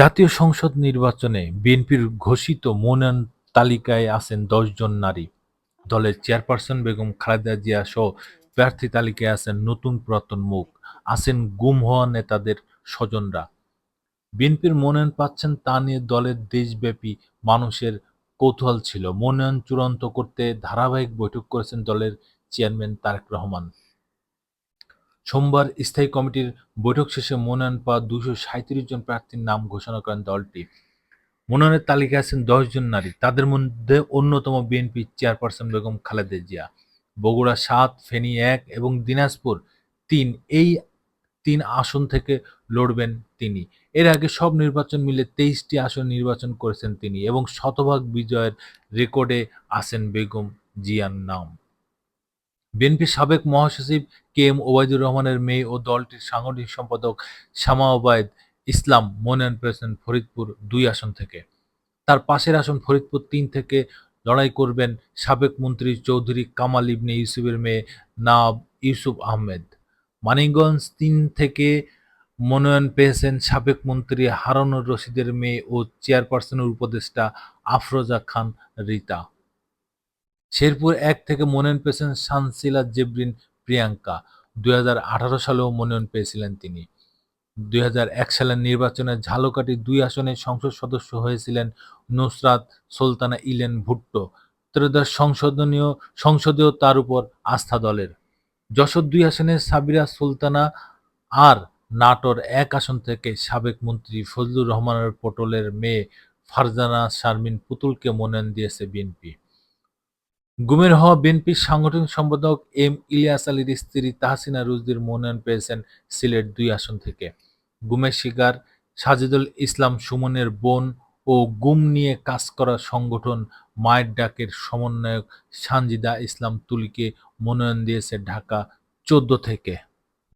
জাতীয় সংসদ নির্বাচনে বিএনপির ঘোষিত মনোনয়ন তালিকায় আছেন দশজন নারী। দলের চেয়ারপারসন বেগম খালেদা জিয়া সহ প্রার্থী তালিকায় আছেন নতুন পুরাতন মুখ। আছেন গুম হওয়া নেতাদের স্বজনরা। বিএনপির মনোনয়ন পাচ্ছেন তা নিয়ে দলের দেশব্যাপী মানুষের কৌতূহল ছিল। মনোনয়ন চূড়ান্ত করতে ধারাবাহিক বৈঠক করেছেন দলের চেয়ারম্যান তারেক রহমান। সোমবার স্থায়ী কমিটির বৈঠক শেষে মনোনয়ন পাওয়া দুশো সাঁত্রিশ জন প্রার্থীর নাম ঘোষণা করেন দলটি। মনোনয়নের তালিকায় আছেন দশ জন নারী, তাদের মধ্যে অন্যতম বিএনপি চেয়ারপারসন বেগম খালেদা জিয়া, বগুড়া সাত, ফেনী এক এবং দিনাজপুর তিন। এই তিন আসন থেকে লড়বেন তিনি। এর আগে সব নির্বাচন মিলে তেইশটি আসন নির্বাচন করেছেন তিনি এবং শতভাগ বিজয়ের রেকর্ডে আছেন বেগম জিয়ার নাম। বিএনপির সাবেক মহাসচিব কে এম ওবায়দুর রহমানের মেয়ে ও দলটির সাংগঠনিক সম্পাদক শ্যামা ওবায়দ ইসলাম মনোনয়ন পেয়েছেন ফরিদপুর দুই আসন থেকে। তার পাশের আসন ফরিদপুর তিন থেকে লড়াই করবেন সাবেক মন্ত্রী চৌধুরী কামাল ইবনে ইউসুফের মেয়ে নাব ইউসুফ আহমেদ। মানিকগঞ্জ তিন থেকে মনোনয়ন পেয়েছেন সাবেক মন্ত্রী হারানুর রশিদের মেয়ে ও চেয়ারপারসনের উপদেষ্টা আফরোজা খান রীতা। শেরপুর এক থেকে মনোনয়ন পেয়েছেন শানসিলা জেবরিন প্রিয়াঙ্কা। দুই হাজার আঠারো সালেও মনোনয়ন পেয়েছিলেন তিনি। দুই হাজার এক সালের নির্বাচনে ঝালকাঠি দুই আসনে সংসদ সদস্য হয়েছিলেন নুসরাত সুলতানা ইলেন ভুট্টো। ত্রয়োদশ সংশোধনীয় সংসদেও তার উপর আস্থা দলের। যশোর দুই আসনে সাবিরা সুলতানা আর নাটোর এক আসন থেকে সাবেক মন্ত্রী ফজলুর রহমানের পটলের মেয়ে ফারজানা শারমিন পুতুলকে মনোনয়ন দিয়েছে বিএনপি। গুমের হওয়া বিএনপির সাংগঠনিক সম্পাদক এম ইলিয়াস আলীর স্ত্রী তাহসিনা রুজদির মনোনয়ন পেয়েছেন সিলেট দুই আসন থেকে। গুমের শিকার সাজিদুল ইসলাম সুমনের বোন ও গুম নিয়ে কাজ করা সংগঠন মায়ের ডাকের সমন্বয়ক সানজিদা ইসলাম তুলিকে মনোনয়ন দিয়েছে ঢাকা চোদ্দ থেকে।